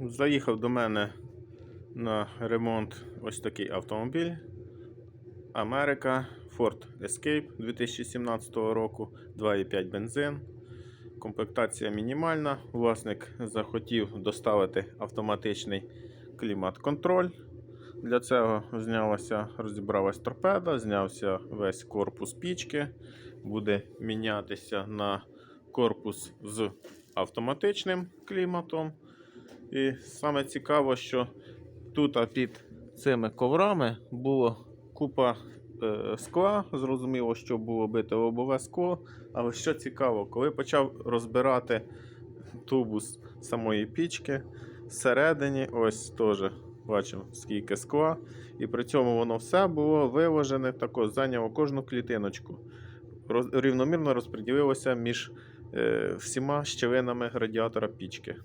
Заїхав до мене на ремонт ось такий автомобіль. Америка Ford Escape 2017 року, 2,5 бензин. Комплектація мінімальна. Власник захотів доставити автоматичний клімат-контроль. Для цього знялася, розібралась торпеда, знявся весь корпус пічки. Буде мінятися на корпус з автоматичним кліматом. І саме цікаво, що тут під цими коврами було купа е, скла. Зрозуміло, що було бите лобове скло. Але що цікаво, коли почав розбирати тубус самої пічки, всередині ось теж бачимо скільки скла. І при цьому воно все було виложене, тако зайняло кожну клітиночку. Рівномірно розподілилося між е, всіма щілинами радіатора пічки.